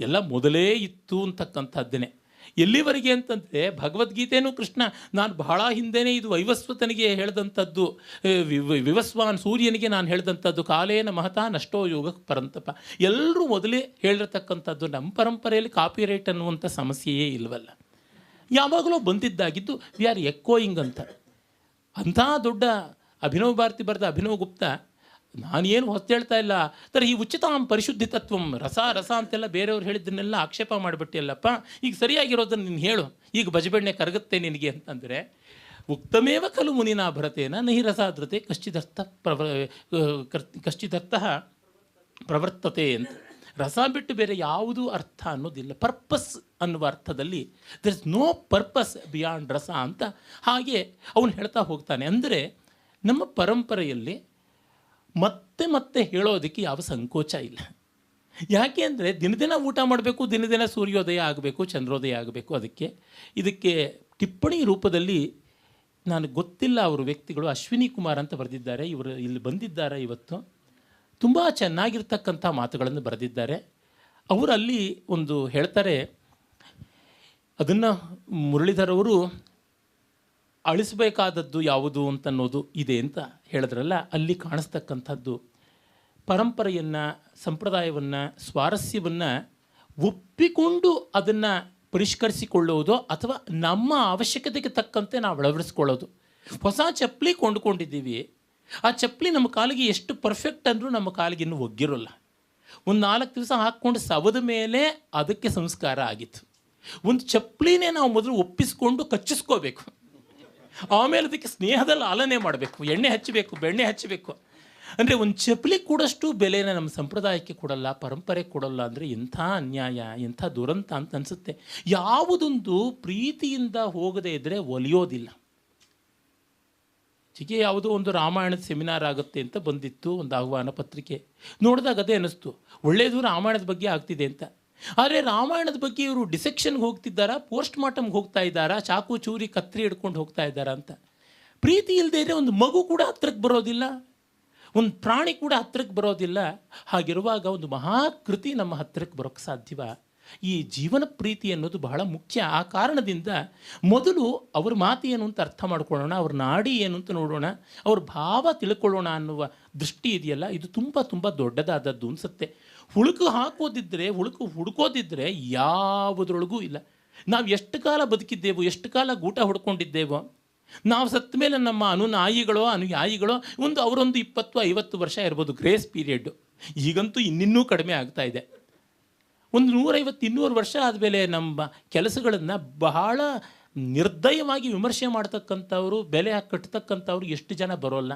ಎಲ್ಲ ಮೊದಲೇ ಇತ್ತು ಅಂತಕ್ಕಂಥದ್ದನ್ನೇ. ಎಲ್ಲಿವರೆಗೆ ಅಂತಂದರೆ ಭಗವದ್ಗೀತೆಯೂ ಕೃಷ್ಣ. ನಾನು ಬಹಳ ಹಿಂದೆನೇ ಇದು ವೈವಸ್ವತನಿಗೆ ಹೇಳಿದಂಥದ್ದು. ವಿವ- ವಿವಸ್ವಾನ್ ಸೂರ್ಯನಿಗೆ ನಾನು ಹೇಳಿದಂಥದ್ದು ಕಾಲೇನ ಮಹತಾ ನಷ್ಟೋ ಯೋಗ ಪರಂತಪ. ಎಲ್ಲರೂ ಮೊದಲೇ ಹೇಳಿರ್ತಕ್ಕಂಥದ್ದು ನಮ್ಮ ಪರಂಪರೆಯಲ್ಲಿ ಕಾಪಿರೈಟ್ ಅನ್ನುವಂಥ ಸಮಸ್ಯೆಯೇ ಇಲ್ವಲ್ಲ. ಯಾವಾಗಲೂ ಬಂದಿದ್ದಾಗಿದ್ದು ವಿ ಆರ್ ಎಕ್ಕೋಯಿಂಗ್ ಅಂತ ಅಂಥ ದೊಡ್ಡ ಅಭಿನವ ಭಾರತಿ ಬರೆದ ಅಭಿನವ್ ಗುಪ್ತ ನಾನೇನು ಹೊಸ್ತು ಹೇಳ್ತಾ ಇಲ್ಲ. ತರ ಈ ಉಚಿತಾಂ ಪರಿಶುದ್ಧಿ ತತ್ವಂ ರಸ ರಸ ಅಂತೆಲ್ಲ ಬೇರೆಯವ್ರು ಹೇಳಿದ್ದನ್ನೆಲ್ಲ ಆಕ್ಷೇಪ ಮಾಡಿಬಿಟ್ಟಿಯಲ್ಲಪ್ಪ ಈಗ ಸರಿಯಾಗಿರೋದನ್ನು ನೀನು ಹೇಳು. ಈಗ ಬಜಬೆಣ್ಣೆ ಕರಗುತ್ತೆ ನಿನಗೆ ಅಂತಂದರೆ, ಉಕ್ತಮೇವ ಕಲು ಮುನಿನಾ ಭರತೇನ ನಹಿ ರಸಾದ್ರತೆ ಕಶ್ಚಿದರ್ಥ ಪ್ರವ ಕಶ್ಚಿದರ್ಥ ಪ್ರವರ್ತತೆ ಅಂತ. ರಸ ಬಿಟ್ಟು ಬೇರೆ ಯಾವುದೂ ಅರ್ಥ ಅನ್ನೋದಿಲ್ಲ. ಪರ್ಪಸ್ ಅನ್ನುವ ಅರ್ಥದಲ್ಲಿ there is no purpose beyond rasa ಅಂತ ಹಾಗೆ ಅವನು ಹೇಳ್ತಾ ಹೋಗ್ತಾನೆ. ಅಂದರೆ ನಮ್ಮ ಪರಂಪರೆಯಲ್ಲಿ ಮತ್ತೆ ಮತ್ತೆ ಹೇಳೋದಕ್ಕೆ ಯಾವ ಸಂಕೋಚ ಇಲ್ಲ. ಯಾಕೆ ಅಂದರೆ ದಿನ ಊಟ ಮಾಡಬೇಕು, ದಿನ ದಿನ ಸೂರ್ಯೋದಯ ಆಗಬೇಕು, ಚಂದ್ರೋದಯ ಆಗಬೇಕು. ಅದಕ್ಕೆ ಇದಕ್ಕೆ ಟಿಪ್ಪಣಿ ರೂಪದಲ್ಲಿ ನಾನು ಗೊತ್ತಿಲ್ಲ ಅವರು ವ್ಯಕ್ತಿಗಳು. ಅಶ್ವಿನಿ ಕುಮಾರ್ ಅಂತ ಬರೆದಿದ್ದಾರೆ. ಇವರು ಇಲ್ಲಿ ಬಂದಿದ್ದಾರೆ ಇವತ್ತು. ತುಂಬ ಚೆನ್ನಾಗಿರ್ತಕ್ಕಂಥ ಮಾತುಗಳನ್ನು ಬರೆದಿದ್ದಾರೆ. ಅವರಲ್ಲಿ ಒಂದು ಹೇಳ್ತಾರೆ, ಅದನ್ನು ಮುರಳೀಧರ್ ಅವರು ಅಳಿಸಬೇಕಾದದ್ದು ಯಾವುದು ಅಂತನ್ನೋದು ಇದೆ ಅಂತ ಹೇಳಿದ್ರಲ್ಲ, ಅಲ್ಲಿ ಕಾಣಿಸ್ತಕ್ಕಂಥದ್ದು ಪರಂಪರೆಯನ್ನು, ಸಂಪ್ರದಾಯವನ್ನು, ಸ್ವಾರಸ್ಯವನ್ನು ಒಪ್ಪಿಕೊಂಡು ಅದನ್ನು ಪರಿಷ್ಕರಿಸಿಕೊಳ್ಳೋದು ಅಥವಾ ನಮ್ಮ ಅವಶ್ಯಕತೆಗೆ ತಕ್ಕಂತೆ ನಾವು ಅಳವಡಿಸ್ಕೊಳ್ಳೋದು. ಹೊಸ ಚಪ್ಪಲಿ ಕೊಂಡುಕೊಂಡಿದ್ದೀವಿ. ಆ ಚಪ್ಪಲಿ ನಮ್ಮ ಕಾಲಿಗೆ ಎಷ್ಟು ಪರ್ಫೆಕ್ಟ್ ಅಂದರೂ ನಮ್ಮ ಕಾಲಿಗೆ ಇನ್ನೂ ಒಗ್ಗಿರೋಲ್ಲ. ಒಂದು ನಾಲ್ಕು ದಿವಸ ಹಾಕ್ಕೊಂಡು ಸವದ ಮೇಲೆ ಅದಕ್ಕೆ ಸಂಸ್ಕಾರ ಆಗಿತ್ತು. ಒಂದು ಚಪ್ಪಲಿನೇ ನಾವು ಮೊದಲು ಒಪ್ಪಿಸ್ಕೊಂಡು ಕಚ್ಚಿಸ್ಕೋಬೇಕು. ಆಮೇಲೆ ಅದಕ್ಕೆ ಸ್ನೇಹದಲ್ಲಿ ಆಲನೆ ಮಾಡಬೇಕು, ಎಣ್ಣೆ ಹಚ್ಚಬೇಕು, ಬೆಣ್ಣೆ ಹಚ್ಚಬೇಕು. ಅಂದರೆ ಒಂದು ಚಪ್ಪಲಿ ಕೂಡಷ್ಟು ಬೆಲೆನ ನಮ್ಮ ಸಂಪ್ರದಾಯಕ್ಕೆ ಕೊಡಲ್ಲ, ಪರಂಪರೆ ಕೊಡಲ್ಲ ಅಂದರೆ ಎಂಥ ಅನ್ಯಾಯ, ಎಂಥ ದುರಂತ ಅಂತ ಅನಿಸುತ್ತೆ. ಯಾವುದೊಂದು ಪ್ರೀತಿಯಿಂದ ಹೋಗದೇ ಇದ್ದರೆ ಒಲಿಯೋದಿಲ್ಲ. ಹೀಗೆ ಯಾವುದೋ ಒಂದು ರಾಮಾಯಣದ ಸೆಮಿನಾರ್ ಆಗುತ್ತೆ ಅಂತ ಬಂದಿತ್ತು, ಒಂದು ಆಹ್ವಾನ ಪತ್ರಿಕೆ. ನೋಡಿದಾಗ ಅದೇ ಅನ್ನಿಸ್ತು ಒಳ್ಳೆಯದು ರಾಮಾಯಣದ ಬಗ್ಗೆ ಆಗ್ತಿದೆ ಅಂತ. ಆದರೆ ರಾಮಾಯಣದ ಬಗ್ಗೆ ಇವರು ಡಿಸೆಕ್ಷನ್ಗೆ ಹೋಗ್ತಿದ್ದಾರಾ ಪೋಸ್ಟ್ ಮಾರ್ಟಮ್ಗೆ ಹೋಗ್ತಾ ಇದ್ದಾರಾ, ಚಾಕು ಚೂರಿ ಕತ್ರಿ ಹಿಡ್ಕೊಂಡು ಹೋಗ್ತಾ ಇದ್ದಾರಾ ಅಂತ. ಪ್ರೀತಿ ಇಲ್ಲದೆ ಇದ್ರೆ ಒಂದು ಮಗು ಕೂಡ ಹತ್ರಕ್ಕೆ ಬರೋದಿಲ್ಲ, ಒಂದು ಪ್ರಾಣಿ ಕೂಡ ಹತ್ರಕ್ಕೆ ಬರೋದಿಲ್ಲ. ಹಾಗಿರುವಾಗ ಒಂದು ಮಹಾಕೃತಿ ನಮ್ಮ ಹತ್ರಕ್ಕೆ ಬರೋಕ್ಕೆ ಸಾಧ್ಯವ? ಈ ಜೀವನ ಪ್ರೀತಿ ಅನ್ನೋದು ಬಹಳ ಮುಖ್ಯ. ಆ ಕಾರಣದಿಂದ ಮೊದಲು ಅವ್ರ ಮಾತು ಏನು ಅಂತ ಅರ್ಥ ಮಾಡ್ಕೊಳ್ಳೋಣ, ಅವ್ರ ನಾಡಿ ಏನು ಅಂತ ನೋಡೋಣ, ಅವ್ರ ಭಾವ ತಿಳ್ಕೊಳ್ಳೋಣ ಅನ್ನುವ ದೃಷ್ಟಿ ಇದೆಯಲ್ಲ, ಇದು ತುಂಬ ತುಂಬ ದೊಡ್ಡದಾದದ್ದು ಅನಿಸುತ್ತೆ. ಹುಳುಕು ಹಾಕೋದಿದ್ದರೆ ಹುಳುಕು ಹುಡುಕೋದಿದ್ದರೆ ಯಾವುದ್ರೊಳಗೂ ಇಲ್ಲ. ನಾವು ಎಷ್ಟು ಕಾಲ ಬದುಕಿದ್ದೇವೋ, ಎಷ್ಟು ಕಾಲ ಗೂಟ ಹೊಡ್ಕೊಂಡಿದ್ದೇವೋ, ನಾವು ಸತ್ತ ಮೇಲೆ ನಮ್ಮ ಅನುನಾಯಿಗಳೋ ಅನುಯಾಯಿಗಳೋ, ಒಂದು ಅವರೊಂದು ಇಪ್ಪತ್ತು, ಐವತ್ತು ವರ್ಷ ಇರ್ಬೋದು ಗ್ರೇಸ್ ಪೀರಿಯಡ್ಡು ಈಗಂತೂ ಇನ್ನಿನ್ನೂ ಕಡಿಮೆ ಆಗ್ತಾ ಇದೆ. ಒಂದು ನೂರೈವತ್ತು, ಇನ್ನೂರು ವರ್ಷ ಆದಮೇಲೆ ನಮ್ಮ ಕೆಲಸಗಳನ್ನು ಬಹಳ ನಿರ್ದಯವಾಗಿ ವಿಮರ್ಶೆ ಮಾಡ್ತಕ್ಕಂಥವ್ರು, ಬೆಲೆ ಕಟ್ಟತಕ್ಕಂಥವ್ರು ಎಷ್ಟು ಜನ ಬರೋಲ್ಲ.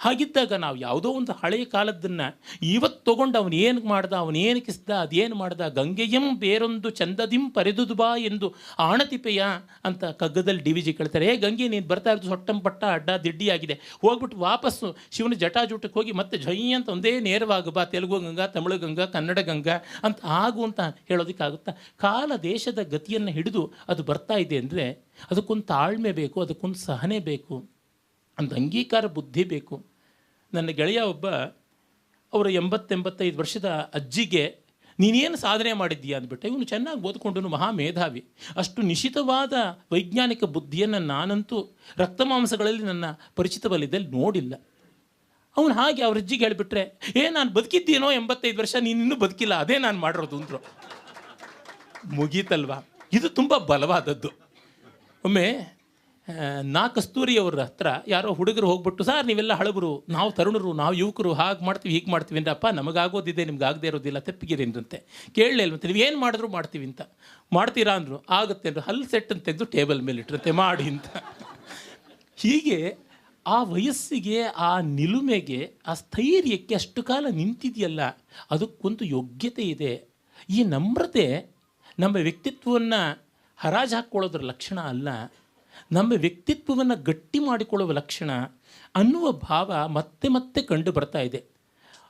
ಹಾಗಿದ್ದಾಗ ನಾವು ಯಾವುದೋ ಒಂದು ಹಳೆಯ ಕಾಲದ್ದನ್ನು ಇವತ್ತು ತೊಗೊಂಡು ಅವನು ಏನು ಮಾಡ್ದ ಅವನೇನು ಕಿಸ್ದ ಅದೇನು ಮಾಡ್ದ, ಗಂಗೆಯಂ ಬೇರೊಂದು ಚಂದದಿಂ ಪರೆದುದು ಬಾ ಎಂದು ಆಣತಿಪೆಯ ಅಂತ ಕಗ್ಗದಲ್ಲಿ ಡಿ ವಿ ಜಿ ಕೇಳ್ತಾರೆ, ಏ ಗಂಗೆ, ನೀನು ಬರ್ತಾ ಇರೋದು ಸೊಟ್ಟಂ ಪಟ್ಟ, ಅಡ್ಡ ದಿಡ್ಡಿಯಾಗಿದೆ ಹೋಗ್ಬಿಟ್ಟು ವಾಪಸ್ಸು ಶಿವನ ಜಟಾಜೂಟಕ್ಕೆ ಹೋಗಿ ಮತ್ತೆ ಜೈ ಅಂತ ಒಂದೇ ನೇರವಾಗ ಬಾ, ತೆಲುಗು ಗಂಗಾ, ತಮಿಳು ಗಂಗಾ, ಕನ್ನಡ ಗಂಗಾ ಅಂತ ಆಗು ಅಂತ ಹೇಳೋದಕ್ಕಾಗುತ್ತಾ? ಕಾಲ ದೇಶದ ಗತಿಯನ್ನು ಹಿಡಿದು ಅದು ಬರ್ತಾ ಇದೆ ಅಂದರೆ ಅದಕ್ಕೊಂದು ತಾಳ್ಮೆ ಬೇಕು, ಅದಕ್ಕೊಂದು ಸಹನೆ ಬೇಕು. ಒಂದು ಅಂಗೀಕಾರ ಬುದ್ಧಿ ಬೇಕು. ನನ್ನ ಗೆಳೆಯ ಒಬ್ಬ, ಅವರ ಎಂಬತ್ತೆಂಬತ್ತೈದು ವರ್ಷದ ಅಜ್ಜಿಗೆ, ನೀನೇನು ಸಾಧನೆ ಮಾಡಿದ್ದೀಯಾ ಅಂದ್ಬಿಟ್ಟೆ, ಇವನು ಚೆನ್ನಾಗಿ ಓದ್ಕೊಂಡು ಮಹಾ ಮೇಧಾವಿ. ಅಷ್ಟು ನಿಶಿತವಾದ ವೈಜ್ಞಾನಿಕ ಬುದ್ಧಿಯನ್ನು ನಾನಂತೂ ರಕ್ತಮಾಂಸಗಳಲ್ಲಿ ನನ್ನ ಪರಿಚಿತ ವಲಯದಲ್ಲಿ ನೋಡಿಲ್ಲ. ಅವನು ಹಾಗೆ ಅವ್ರ ಅಜ್ಜಿಗೆ ಹೇಳಿಬಿಟ್ರೆ, ಏ, ನಾನು ಬದುಕಿದ್ದೀನೋ ಎಂಬತ್ತೈದು ವರ್ಷ ನೀನಿನ್ನೂ ಬದುಕಿಲ್ಲ, ಅದೇ ನಾನು ಮಾಡಿರೋದು ಅಂದರು. ಮುಗೀತಲ್ವಾ? ಇದು ತುಂಬ ಬಲವಾದದ್ದು. ಒಮ್ಮೆ ನಾ ಕಸ್ತೂರಿ ಅವ್ರ ಹತ್ರ ಯಾರೋ ಹುಡುಗರು ಹೋಗ್ಬಿಟ್ಟು, ಸರ್ ನೀವೆಲ್ಲ ಹಳಬರು, ನಾವು ತರುಣರು, ನಾವು ಯುವಕರು, ಹಾಗೆ ಮಾಡ್ತೀವಿ, ಹೀಗೆ ಮಾಡ್ತೀವಿ ಅಂದ್ರೆ, ಅಪ್ಪ, ನಮಗಾಗೋದಿದೆ ನಿಮ್ಗೆ ಆಗದೆ ಇರೋದಿಲ್ಲ ತೆಪ್ಪಿಗಿರೇನ್ರಂತೆ ಕೇಳಲೇ ಇಲ್ವಂತೆ ನೀವು ಏನು ಮಾಡಿದ್ರು ಮಾಡ್ತೀವಿ ಅಂತ. ಮಾಡ್ತೀರಾ ಅಂದರು, ಆಗುತ್ತೆ ಅಂದರು ಹಲ್ಲು ಸೆಟ್ ಅಂತ ತೆಗೆದು ಟೇಬಲ್ ಮೇಲೆ ಇಟ್ಟಿರುತ್ತೆ ಮಾಡಿ ಅಂತ. ಹೀಗೆ ಆ ವಯಸ್ಸಿಗೆ, ಆ ನಿಲುಮೆಗೆ, ಆ ಸ್ಥೈರ್ಯಕ್ಕೆ ಅಷ್ಟು ಕಾಲ ನಿಂತಿದೆಯಲ್ಲ, ಅದಕ್ಕೊಂದು ಯೋಗ್ಯತೆ ಇದೆ. ಈ ನಮ್ರತೆ, ನಮ್ಮ ವ್ಯಕ್ತಿತ್ವವನ್ನು ಹರಾಜು ಹಾಕ್ಕೊಳ್ಳೋದ್ರ ಲಕ್ಷಣ ಅಲ್ಲ. ನಮ್ಮ ವ್ಯಕ್ತಿತ್ವವನ್ನು ಗಟ್ಟಿ ಮಾಡಿಕೊಳ್ಳುವ ಲಕ್ಷಣ ಅನ್ನುವ ಭಾವ ಮತ್ತೆ ಮತ್ತೆ ಕಂಡು ಬರ್ತಾ ಇದೆ.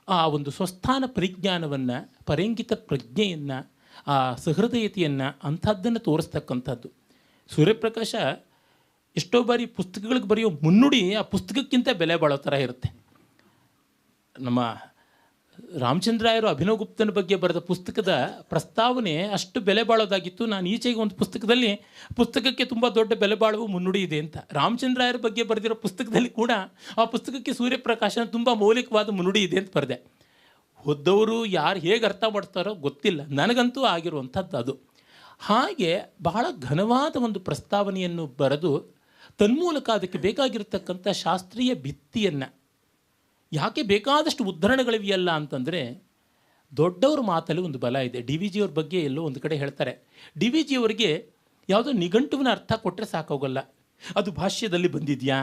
ಆ ಒಂದು ಸ್ವಸ್ಥಾನ ಪರಿಜ್ಞಾನವನ್ನು, ಪರಂಗಿತ ಪ್ರಜ್ಞೆಯನ್ನು, ಆ ಸಹೃದಯತೆಯನ್ನು ಅಂಥದ್ದನ್ನು ತೋರಿಸ್ತಕ್ಕಂಥದ್ದು. ಸೂರ್ಯಪ್ರಕಾಶ ಎಷ್ಟೋ ಬಾರಿ ಪುಸ್ತಕಗಳಿಗೆ ಬರೆಯೋ ಮುನ್ನುಡಿ ಆ ಪುಸ್ತಕಕ್ಕಿಂತ ಬೆಲೆ ಬಾಳೋ ಥರ ಇರುತ್ತೆ. ನಮ್ಮ ರಾಮಚಂದ್ರಾಯರು ಅಭಿನವ್ ಗುಪ್ತನ ಬಗ್ಗೆ ಬರೆದ ಪುಸ್ತಕದ ಪ್ರಸ್ತಾವನೆ ಅಷ್ಟು ಬೆಲೆ ಬಾಳೋದಾಗಿತ್ತು. ನಾನು ಈಚೆಗೆ ಒಂದು ಪುಸ್ತಕದಲ್ಲಿ, ಪುಸ್ತಕಕ್ಕೆ ತುಂಬ ದೊಡ್ಡ ಬೆಲೆ ಬಾಳುವ ಮುನ್ನುಡಿ ಇದೆ ಅಂತ. ರಾಮಚಂದ್ರಾಯರ ಬಗ್ಗೆ ಬರೆದಿರೋ ಪುಸ್ತಕದಲ್ಲಿ ಕೂಡ ಆ ಪುಸ್ತಕಕ್ಕೆ ಸೂರ್ಯಪ್ರಕಾಶನ ತುಂಬ ಮೌಲಿಕವಾದ ಮುನ್ನುಡಿ ಇದೆ ಅಂತ ಬರೆದೆ. ಓದ್ದವರು ಯಾರು ಹೇಗೆ ಅರ್ಥ ಮಾಡ್ತಾರೋ ಗೊತ್ತಿಲ್ಲ. ನನಗಂತೂ ಆಗಿರುವಂಥದ್ದು ಅದು. ಹಾಗೆ ಬಹಳ ಘನವಾದ ಒಂದು ಪ್ರಸ್ತಾವನೆಯನ್ನು ಬರೆದು, ತನ್ಮೂಲಕ ಅದಕ್ಕೆ ಬೇಕಾಗಿರತಕ್ಕಂಥ ಶಾಸ್ತ್ರೀಯ ಭಿತ್ತಿಯನ್ನು ಯಾಕೆ ಬೇಕಾದಷ್ಟು ಉದ್ಧರಣೆಗಳಿವೆಯಲ್ಲ ಅಂತಂದರೆ ದೊಡ್ಡವ್ರ ಮಾತಲ್ಲಿ ಒಂದು ಬಲ ಇದೆ. ಡಿ ವಿ ಜಿಯವ್ರ ಬಗ್ಗೆ ಎಲ್ಲೋ ಒಂದು ಕಡೆ ಹೇಳ್ತಾರೆ. ಡಿ ವಿ ಜಿಯವರಿಗೆ ಯಾವುದೋ ನಿಘಂಟುವಿನ ಅರ್ಥ ಕೊಟ್ಟರೆ ಸಾಕೋಗಲ್ಲ. ಅದು ಭಾಷ್ಯದಲ್ಲಿ ಬಂದಿದೆಯಾ?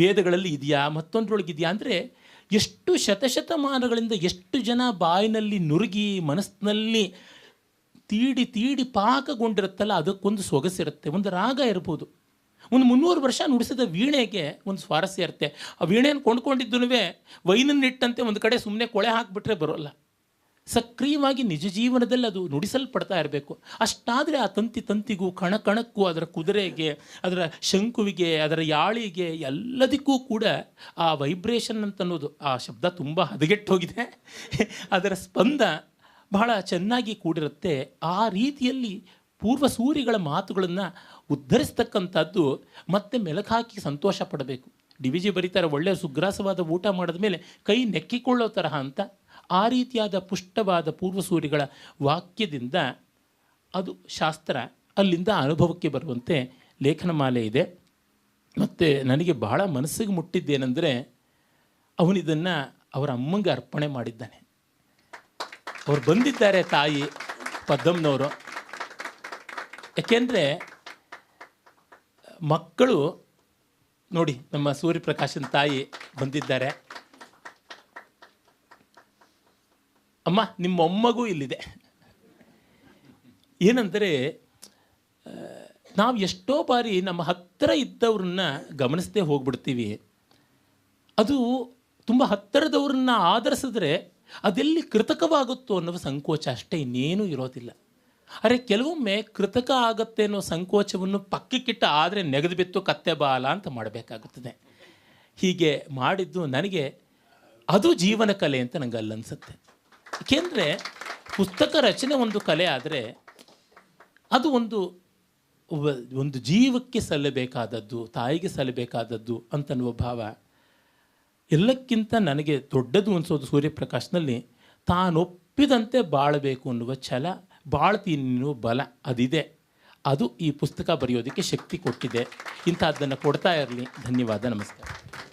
ವೇದಗಳಲ್ಲಿ ಇದೆಯಾ? ಮತ್ತೊಂದರೊಳಗಿದೆಯಾ ಅಂದರೆ ಎಷ್ಟು ಶತಶತಮಾನಗಳಿಂದ ಎಷ್ಟು ಜನ ಬಾಯಿನಲ್ಲಿ ನುರುಗಿ ಮನಸ್ಸಿನಲ್ಲಿ ತೀಡಿ ತೀಡಿ ಪಾಕಗೊಂಡಿರುತ್ತಲ್ಲ, ಅದಕ್ಕೊಂದು ಸೊಗಸಿರುತ್ತೆ. ಒಂದು ರಾಗ ಇರ್ಬೋದು. ಒಂದು ಮುನ್ನೂರು ವರ್ಷ ನುಡಿಸಿದ ವೀಣೆಗೆ ಒಂದು ಸ್ವಾರಸ್ಯ ಇರುತ್ತೆ. ಆ ವೀಣೆಯನ್ನು ಕೊಂಡ್ಕೊಂಡಿದ್ದೂ ವೈನನ್ನಿಟ್ಟಂತೆ ಒಂದು ಕಡೆ ಸುಮ್ಮನೆ ಕೊಳೆ ಹಾಕಿಬಿಟ್ರೆ ಬರೋಲ್ಲ. ಸಕ್ರಿಯವಾಗಿ ನಿಜ ಜೀವನದಲ್ಲಿ ಅದು ನುಡಿಸಲ್ಪಡ್ತಾ ಇರಬೇಕು. ಅಷ್ಟಾದರೆ ಆ ತಂತಿ ತಂತಿಗೂ, ಕಣ ಕಣಕ್ಕೂ, ಅದರ ಕುದುರೆಗೆ, ಅದರ ಶಂಕುವಿಗೆ, ಅದರ ಯಾಳಿಗೆ ಎಲ್ಲದಕ್ಕೂ ಕೂಡ ಆ ವೈಬ್ರೇಷನ್ ಅಂತ ಅನ್ನೋದು ಆ ಶಬ್ದ ತುಂಬ ಹದಗೆಟ್ಟೋಗಿದೆ. ಅದರ ಸ್ಪಂದ ಬಹಳ ಚೆನ್ನಾಗಿ ಕೂಡಿರುತ್ತೆ. ಆ ರೀತಿಯಲ್ಲಿ ಪೂರ್ವ ಸೂರಿಗಳ ಮಾತುಗಳನ್ನು ಉದ್ಧರಿಸ್ತಕ್ಕಂಥದ್ದು ಮತ್ತೆ ಮೆಲಕಾಕಿ ಸಂತೋಷ ಪಡಬೇಕು. ಡಿ ವಿ ಜಿ ಬರೀತಾರೆ ಒಳ್ಳೆಯ ಸುಗ್ರಾಸವಾದ ಊಟ ಮಾಡಿದ ಮೇಲೆ ಕೈ ನೆಕ್ಕಿಕೊಳ್ಳೋ ತರಹ ಅಂತ ಆ ರೀತಿಯಾದ ಪುಷ್ಟವಾದ ಪೂರ್ವಸೂರಿಗಳ ವಾಕ್ಯದಿಂದ ಅದು ಶಾಸ್ತ್ರ ಅಲ್ಲಿಂದ ಅನುಭವಕ್ಕೆ ಬರುವಂತೆ ಲೇಖನ ಮಾಲೆ ಇದೆ. ಮತ್ತು ನನಗೆ ಬಹಳ ಮನಸ್ಸಿಗೆ ಮುಟ್ಟಿದ್ದೇನೆಂದರೆ ಅವನಿದನ್ನು ಅವರ ಅಮ್ಮಂಗೆ ಅರ್ಪಣೆ ಮಾಡಿದ್ದಾನೆ. ಅವ್ರು ಬಂದಿದ್ದಾರೆ ತಾಯಿ ಪದ್ದಮ್ಮನವರು ಯಾಕೆಂದರೆ ಮಕ್ಕಳು, ನೋಡಿ, ನಮ್ಮ ಸೂರ್ಯಪ್ರಕಾಶನ್ ತಾಯಿ ಬಂದಿದ್ದಾರೆ. ಅಮ್ಮ, ನಿಮ್ಮ ಮೊಮ್ಮಗೂ ಇಲ್ಲಿದೆ. ಏನಂದರೆ ನಾವು ಎಷ್ಟೋ ಬಾರಿ ನಮ್ಮ ಹತ್ತಿರ ಇದ್ದವ್ರನ್ನ ಗಮನಿಸದೆ ಹೋಗ್ಬಿಡ್ತೀವಿ. ಅದು ತುಂಬ ಹತ್ತಿರದವ್ರನ್ನ ಆಧರಿಸಿದ್ರೆ ಅದೆಲ್ಲಿ ಕೃತಕವಾಗುತ್ತೋ ಅನ್ನೋ ಸಂಕೋಚ ಅಷ್ಟೇ ಇನ್ನೇನೂ ಇರೋದಿಲ್ಲ. ಅರೆ, ಕೆಲವೊಮ್ಮೆ ಕೃತಕ ಆಗತ್ತೆ ಅನ್ನೋ ಸಂಕೋಚವನ್ನು ಪಕ್ಕಕ್ಕಿಟ್ಟ ಆದರೆ ನೆಗೆದು ಬಿತ್ತು ಕತ್ತೆ ಬಾಲ ಅಂತ ಮಾಡಬೇಕಾಗುತ್ತದೆ. ಹೀಗೆ ಮಾಡಿದ್ದು ನನಗೆ ಅದು ಜೀವನ ಕಲೆ ಅಂತ ನನಗೆ ಅಲ್ಲನ್ಸುತ್ತೆ. ಏಕೆಂದರೆ ಪುಸ್ತಕ ರಚನೆ ಒಂದು ಕಲೆ ಆದರೆ ಅದು ಒಂದು ಒಂದು ಜೀವಕ್ಕೆ ಸಲ್ಲಬೇಕಾದದ್ದು, ತಾಯಿಗೆ ಸಲ್ಲಬೇಕಾದದ್ದು ಅಂತನ್ನುವ ಭಾವ ಎಲ್ಲಕ್ಕಿಂತ ನನಗೆ ದೊಡ್ಡದು ಅನಿಸೋದು ಸೂರ್ಯಪ್ರಕಾಶ್ನಲ್ಲಿ ತಾನೊಪ್ಪಿದಂತೆ ಬಾಳಬೇಕು ಅನ್ನುವ ಛಲ ಬಾಳ್ತೀನಿ ಬಲ ಅದಿದೆ. ಅದು ಈ ಪುಸ್ತಕ ಬರೆಯೋದಕ್ಕೆ ಶಕ್ತಿ ಕೊಟ್ಟಿದೆ. ಇಂಥದ್ದನ್ನು ಕೊಡ್ತಾ ಇರಲಿ. ಧನ್ಯವಾದ ನಮಸ್ಕಾರ.